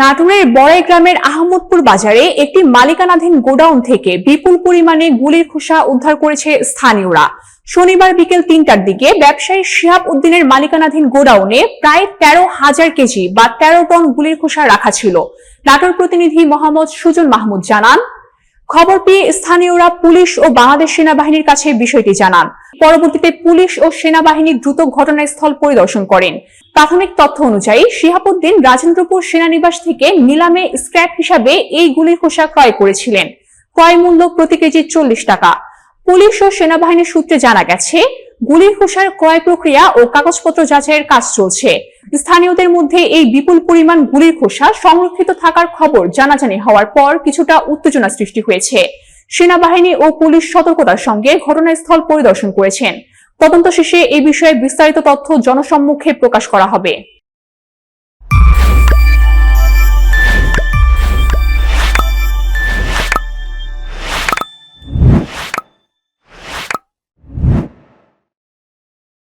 নাটোরের বড়াই গ্রামের আহমদপুর বাজারে একটি মালিকানাধীন গোডাউন থেকে বিপুল পরিমাণে গুলির খোসা উদ্ধার করেছে স্থানীয়রা। শনিবার বিকেল তিনটার দিকে ব্যবসায়ী শিহাব উদ্দিনের মালিকানাধীন গোডাউনে প্রায় তেরো হাজার কেজি বা তেরো টন গুলির খোসা রাখা ছিল। নাটোর প্রতিনিধি মোহাম্মদ সুজন মাহমুদ জানান খবর পেয়ে স্থানীয়রা পুলিশ ও বাংলাদেশ সেনাবাহিনীর কাছে বিষয়টি জানান। পরবর্তীতে পুলিশ ও সেনাবাহিনী দ্রুত ঘটনাস্থল পরিদর্শন করেন। প্রাথমিক তথ্য অনুযায়ী শিহাবুদ্দিন রাজেন্দ্রপুর সেনানিবাস থেকে নিলামে স্ক্র্যাপ হিসাবে এই গুলির খোসা ক্রয় করেছিলেন। ক্রয় মূল্য প্রতি কেজি চল্লিশ টাকা। পুলিশ ও সেনাবাহিনীর সূত্রে জানা গেছে, গুলির খোসার ক্রয় প্রক্রিয়া ও কাগজপত্র যাচাইয়ের কাজ চলছে। স্থানীয়দের মধ্যে এই বিপুল পরিমাণ গুলির খোসা সংরক্ষিত থাকার খবর জানাজানি হওয়ার পর কিছুটা উত্তেজনা সৃষ্টি হয়েছে। সেনাবাহিনী ও পুলিশ সতর্কতার সঙ্গে ঘটনাস্থল পরিদর্শন করেছেন। তদন্ত শেষে এই বিষয়ে বিস্তারিত তথ্য জনসম্মুখে প্রকাশ করা হবে।